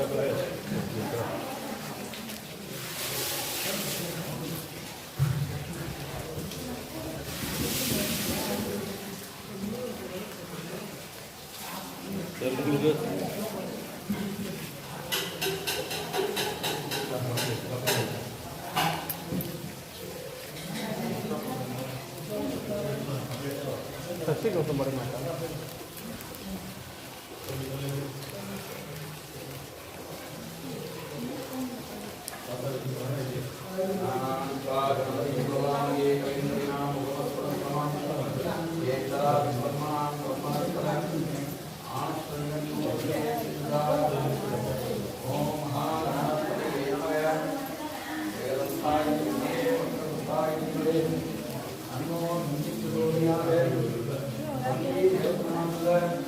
They're looking good. Terima kasih kepada mereka. Lord.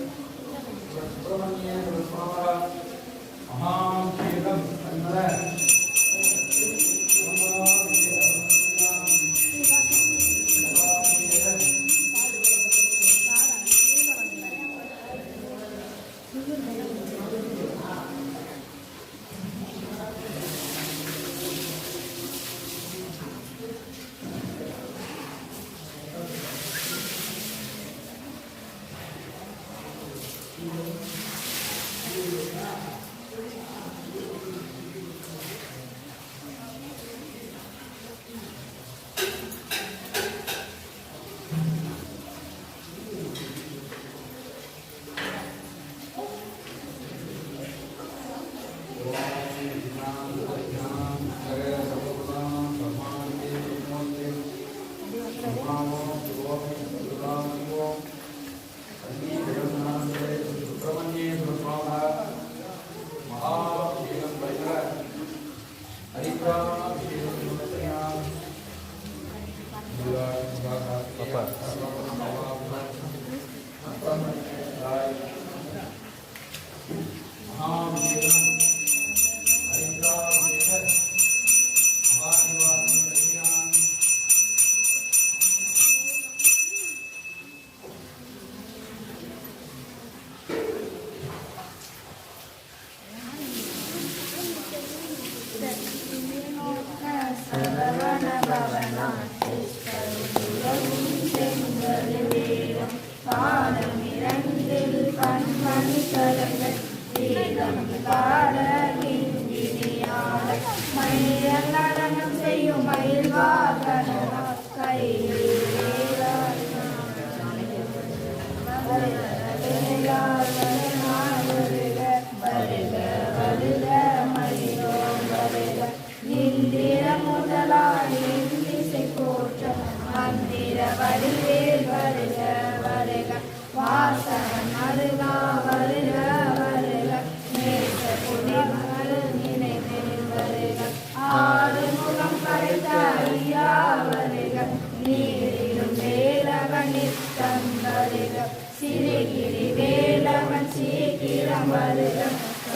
பாடம் இரண்டில் பன்மணி கலைஞர் பாட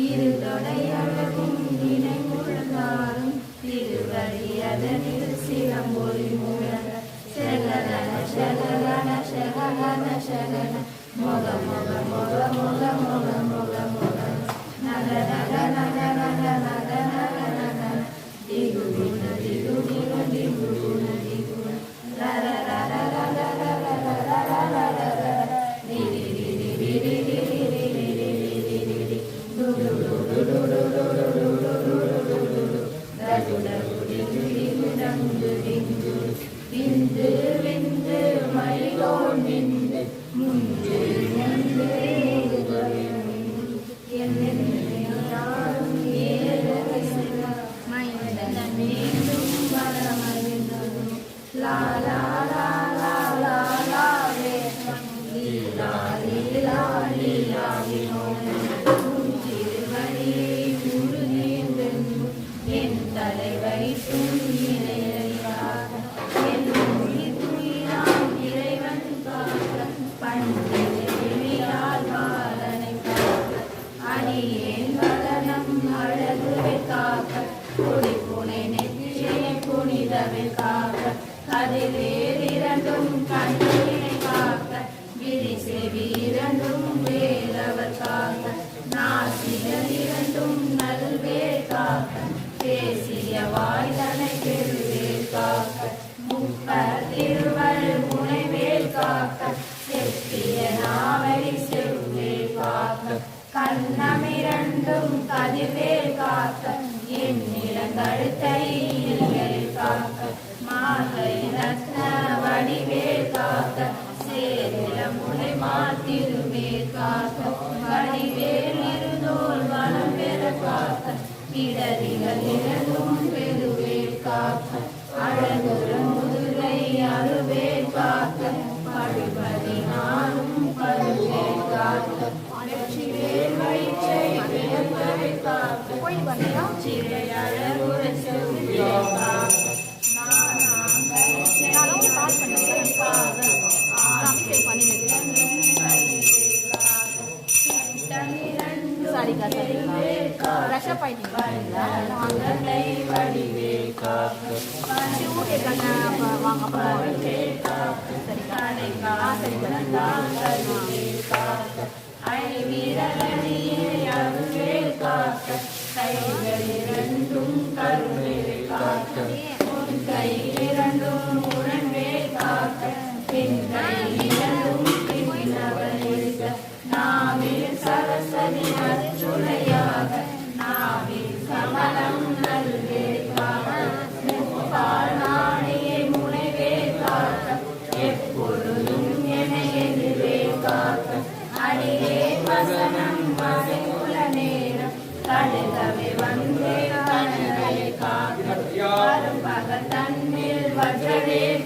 இரு தொடையழகும் இணை முழுதாரும் திருவடி அதனில் சிலம்பொலி முழங்க செகலன செகலன செகலன செகன. முக முக முக முக முக Thank you. கிடதிகள் நிழலும் பெருவேற்காக அழகுறும் பாடிக்க ஃப்ரெஷ் அப் ஆயிட்டீங்களா வாங்க சரிக்கா காக்க. உன் வாழும் பகல் தன்னில்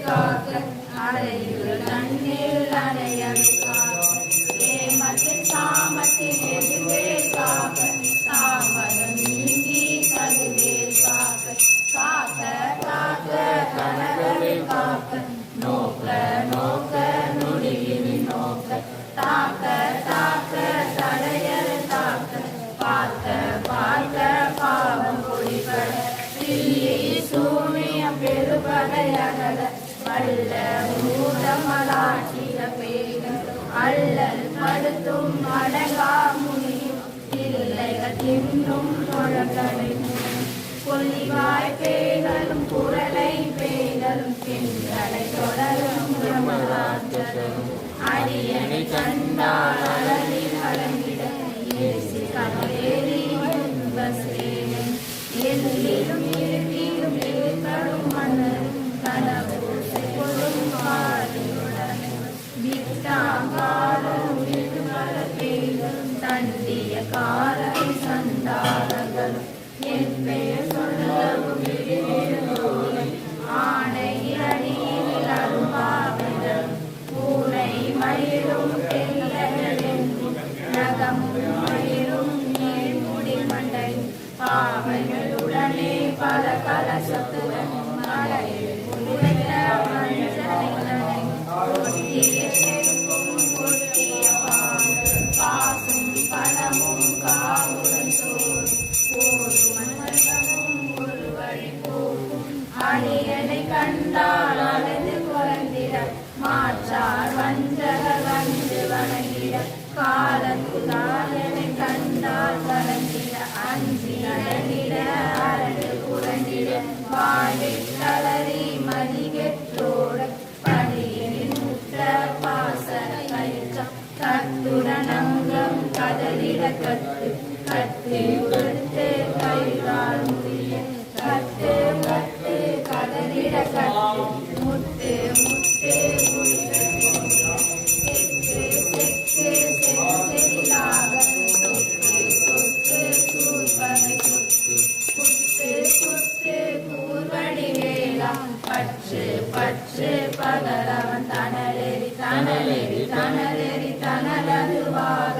காக்க. அடையுள் தண்ணீர் அணையவே சூனியம் பெருபகையகல வல்ல மூடமலாற்றிய பேய்கள் அல்லல் படுத்தும் அடகா முனியும். இல்லைகள் இன்னும் தொழக்கடை கொல்லிவாய் பேய்களும் குரலை பேய்களும் பெண்களை தொடரும் அடியனை கண்டார் வாணியனை கண்டால் அழுது குறைந்திட மாற்றார் வஞ்சகர் வந்து வணங்கிட காலத்துதாரனை கண்டால் வணங்கிட அஞ்சி நடந்திட அரண்டு குறைந்திட வாழை தளறி மதிகெற்றோட படியில் முற்ற பாசன கயிற்றம் கத்துடன் அங்கம் கதறிட கத்து கத்தே தனலெறி தனதெறி தனலதுவாக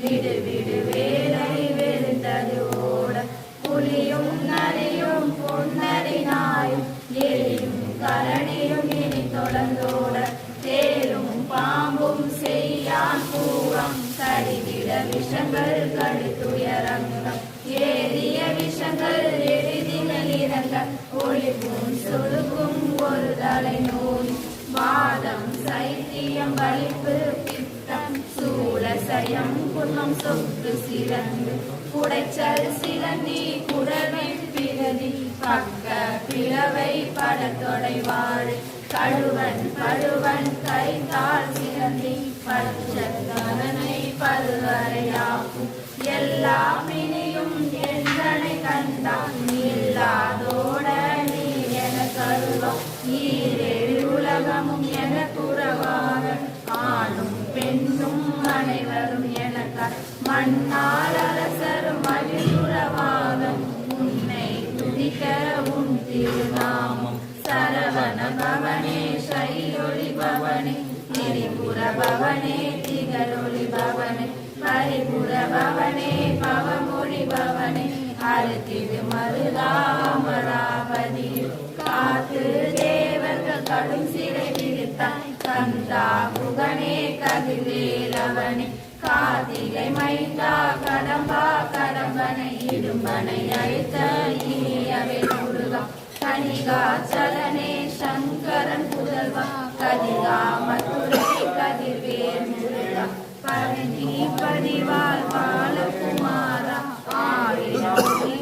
விடு விடு வேலை வெறுந்தது ஓட புலியும் நரியும் பொன்னரி நாயும் எலியும் கரணியும் இனி தொடர்ந்தோட. தேரும் பாம்பும் செய்யான் பூரம் கடிவிட விஷங்கள் கடித்துயரங்கம் ஏறிய விஷங்கள் எளிதினில் இறங்க. ஒளிவும் சொலுக்கும் ஒரு தலை நோய் சைத்தியம் வலிப்பு பித்தம் சூழசயம் குன்னம் சொத்து சிறந்து குடைச்சல் சிலந்தி குடவை பிறதி பக்க பிளவை படத்தொடை வாழை கழுவன் கழுவன் கைத்தால் சிறந்தி பச்சத்தனை பல்வரையாக்கும் எல்லாம் இனியும் எந்தனை கண்டான் இல்லாதோட நீ என கருவம். திரிபுர பவனே திகழொளி பவனே பரிபுர பவனே பவமொழி பவனே அழுத்திடு மருதாமராவதி காத்து தேவர்கள் கடும் சிறை விடுத்தாய் கந்தா புகனே கதிரேலவனே. காதிகை மைந்தா கடம்பா கடம்பனை இடும்பனை அழித்த இனியவை முருகா. கனிகா சலனே சங்கரன் புதல்வா கதிகா மதுரை முருகா பழனி பாலகுமாரா ஆயிரம்